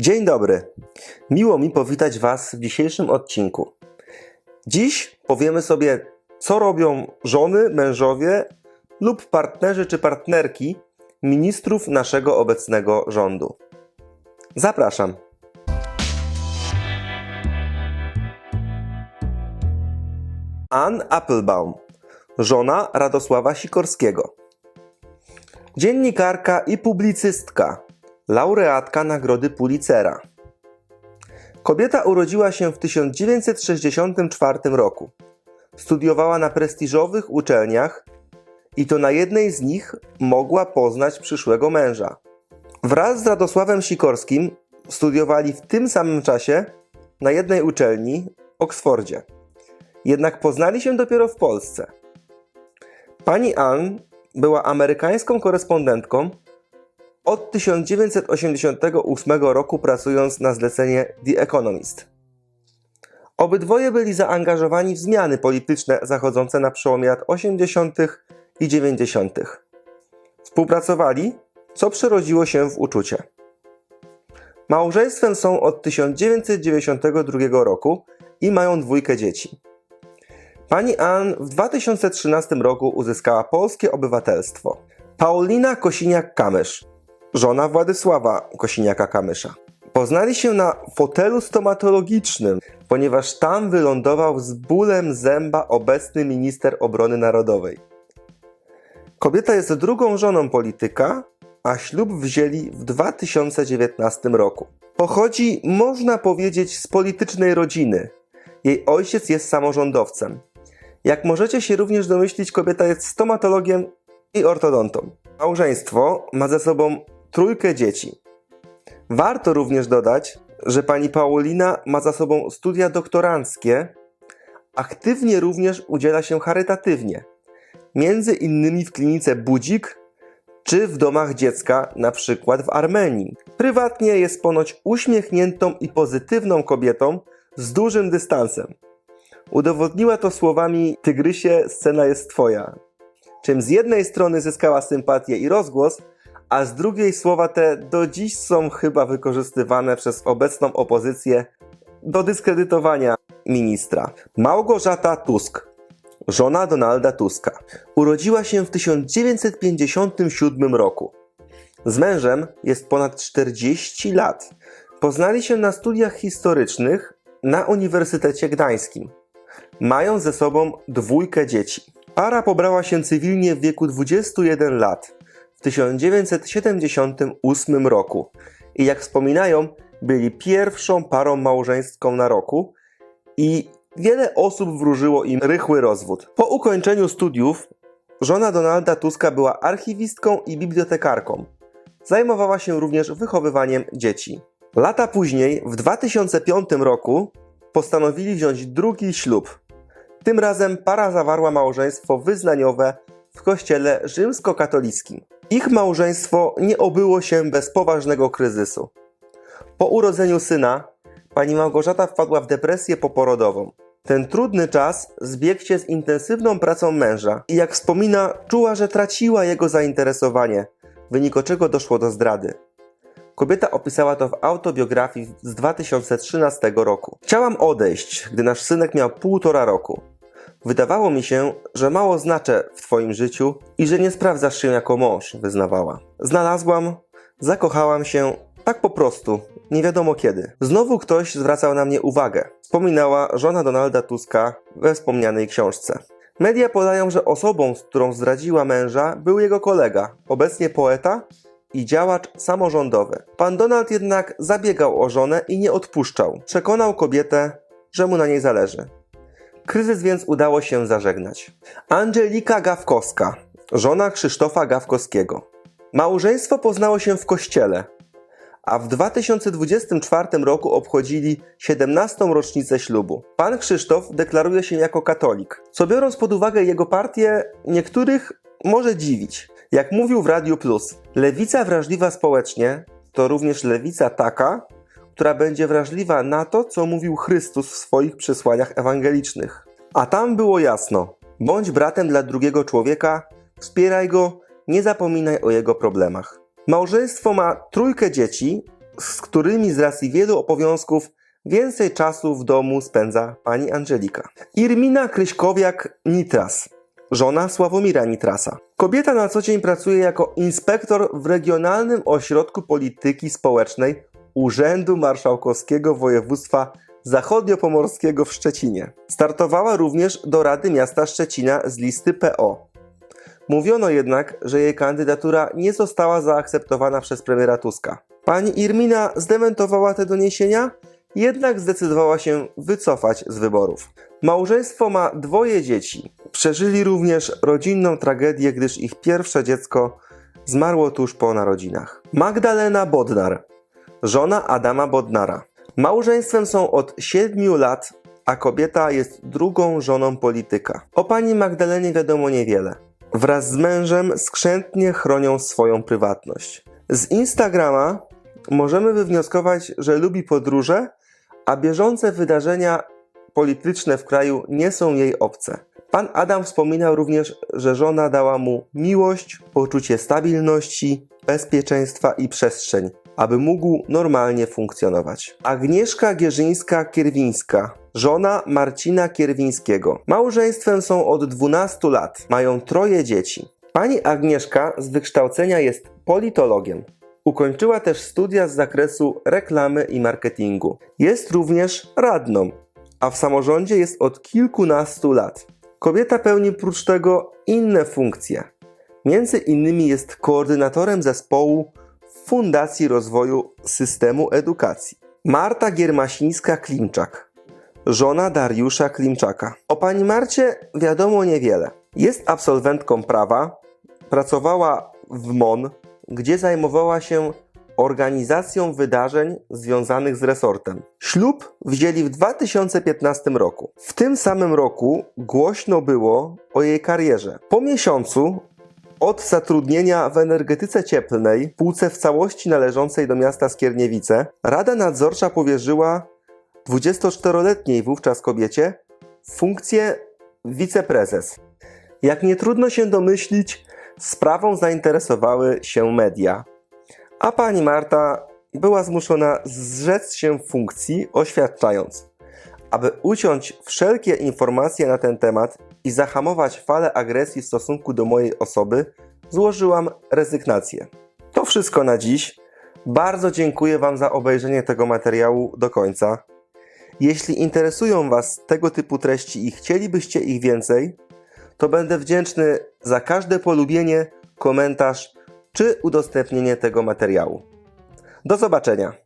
Dzień dobry. Miło mi powitać Was w dzisiejszym odcinku. Dziś powiemy sobie, co robią żony, mężowie lub partnerzy czy partnerki ministrów naszego obecnego rządu. Zapraszam. Ann Applebaum, żona Radosława Sikorskiego. Dziennikarka i publicystka, laureatka Nagrody Pulitzera. Kobieta urodziła się w 1964 roku. Studiowała na prestiżowych uczelniach i to na jednej z nich mogła poznać przyszłego męża. Wraz z Radosławem Sikorskim studiowali w tym samym czasie na jednej uczelni Oksfordzie. Jednak poznali się dopiero w Polsce. Pani Ann była amerykańską korespondentką od 1988 roku pracując na zlecenie The Economist. Obydwoje byli zaangażowani w zmiany polityczne zachodzące na przełomie lat 80. i 90. Współpracowali, co przerodziło się w uczucie. Małżeństwem są od 1992 roku i mają dwójkę dzieci. Pani Ann w 2013 roku uzyskała polskie obywatelstwo. Paulina Kosiniak-Kamysz, żona Władysława Kosiniaka-Kamysza. Poznali się na fotelu stomatologicznym, ponieważ tam wylądował z bólem zęba obecny minister obrony narodowej. Kobieta jest drugą żoną polityka, a ślub wzięli w 2019 roku. Pochodzi, można powiedzieć, z politycznej rodziny. Jej ojciec jest samorządowcem. Jak możecie się również domyślić, kobieta jest stomatologiem i ortodontą. Małżeństwo ma ze sobą trójkę dzieci. Warto również dodać, że pani Paulina ma za sobą studia doktoranckie, aktywnie również udziela się charytatywnie, między innymi w klinice Budzik czy w domach dziecka, na przykład w Armenii. Prywatnie jest ponoć uśmiechniętą i pozytywną kobietą z dużym dystansem. Udowodniła to słowami Tygrysie, scena jest twoja. Czym z jednej strony zyskała sympatię i rozgłos, a z drugiej słowa te do dziś są chyba wykorzystywane przez obecną opozycję do dyskredytowania ministra. Małgorzata Tusk, żona Donalda Tuska, urodziła się w 1957 roku. Z mężem jest ponad 40 lat. Poznali się na studiach historycznych na Uniwersytecie Gdańskim. Mają ze sobą dwójkę dzieci. Para pobrała się cywilnie w wieku 21 lat 1978 roku i jak wspominają, byli pierwszą parą małżeńską na roku i wiele osób wróżyło im rychły rozwód. Po ukończeniu studiów żona Donalda Tuska była archiwistką i bibliotekarką. Zajmowała się również wychowywaniem dzieci. Lata później, w 2005 roku, postanowili wziąć drugi ślub. Tym razem para zawarła małżeństwo wyznaniowe w kościele rzymskokatolickim. Ich małżeństwo nie obyło się bez poważnego kryzysu. Po urodzeniu syna pani Małgorzata wpadła w depresję poporodową. Ten trudny czas zbiegł się z intensywną pracą męża i jak wspomina, czuła, że traciła jego zainteresowanie, w wyniku czego doszło do zdrady. Kobieta opisała to w autobiografii z 2013 roku. Chciałam odejść, gdy nasz synek miał półtora roku. Wydawało mi się, że mało znaczę w Twoim życiu i że nie sprawdzasz się jako mąż, wyznawała. Znalazłam, zakochałam się, tak po prostu, nie wiadomo kiedy. Znowu ktoś zwracał na mnie uwagę, wspominała żona Donalda Tuska we wspomnianej książce. Media podają, że osobą, z którą zdradziła męża, był jego kolega, obecnie poeta i działacz samorządowy. Pan Donald jednak zabiegał o żonę i nie odpuszczał. Przekonał kobietę, że mu na niej zależy. Kryzys więc udało się zażegnać. Angelika Gawkowska, żona Krzysztofa Gawkowskiego. Małżeństwo poznało się w kościele, a w 2024 roku obchodzili 17. rocznicę ślubu. Pan Krzysztof deklaruje się jako katolik, co biorąc pod uwagę jego partię, niektórych może dziwić. Jak mówił w Radiu Plus, lewica wrażliwa społecznie to również lewica taka, która będzie wrażliwa na to, co mówił Chrystus w swoich przesłaniach ewangelicznych. A tam było jasno: bądź bratem dla drugiego człowieka, wspieraj go, nie zapominaj o jego problemach. Małżeństwo ma trójkę dzieci z którymi z racji wielu obowiązków więcej czasu w domu spędza pani Angelika. Irmina Kryśkowiak-Nitras, żona Sławomira Nitrasa. Kobieta na co dzień pracuje jako inspektor w Regionalnym Ośrodku Polityki Społecznej Urzędu Marszałkowskiego Województwa Zachodniopomorskiego w Szczecinie. Startowała również do Rady Miasta Szczecina z listy PO. Mówiono jednak, że jej kandydatura nie została zaakceptowana przez premiera Tuska. Pani Irmina zdementowała te doniesienia, jednak zdecydowała się wycofać z wyborów. Małżeństwo ma dwoje dzieci. Przeżyli również rodzinną tragedię, gdyż ich pierwsze dziecko zmarło tuż po narodzinach. Magdalena Bodnar, żona Adama Bodnara. Małżeństwem są od 7 lat, a kobieta jest drugą żoną polityka. O pani Magdalenie wiadomo niewiele. Wraz z mężem skrzętnie chronią swoją prywatność. Z Instagrama możemy wywnioskować, że lubi podróże, a bieżące wydarzenia polityczne w kraju nie są jej obce. Pan Adam wspominał również, że żona dała mu miłość, poczucie stabilności, bezpieczeństwa i przestrzeń, aby mógł normalnie funkcjonować. Agnieszka Gierzyńska-Kierwińska, żona Marcina Kierwińskiego. Małżeństwem są od 12 lat, mają troje dzieci. Pani Agnieszka z wykształcenia jest politologiem. Ukończyła też studia z zakresu reklamy i marketingu. Jest również radną, a w samorządzie jest od kilkunastu lat. Kobieta pełni prócz tego inne funkcje. Między innymi jest koordynatorem zespołu Fundacji Rozwoju Systemu Edukacji. Marta Giermasińska-Klimczak, żona Dariusza Klimczaka. O pani Marcie wiadomo niewiele. Jest absolwentką prawa, pracowała w MON, gdzie zajmowała się organizacją wydarzeń związanych z resortem. Ślub wzięli w 2015 roku. W tym samym roku głośno było o jej karierze. Po miesiącu od zatrudnienia w energetyce cieplnej, spółce w całości należącej do miasta Skierniewice, Rada Nadzorcza powierzyła 24-letniej wówczas kobiecie funkcję wiceprezes. Jak nie trudno się domyślić, sprawą zainteresowały się media, a pani Marta była zmuszona zrzec się funkcji, oświadczając, aby uciąć wszelkie informacje na ten temat i zahamować falę agresji w stosunku do mojej osoby, złożyłam rezygnację. To wszystko na dziś. Bardzo dziękuję Wam za obejrzenie tego materiału do końca. Jeśli interesują Was tego typu treści i chcielibyście ich więcej, to będę wdzięczny za każde polubienie, komentarz czy udostępnienie tego materiału. Do zobaczenia!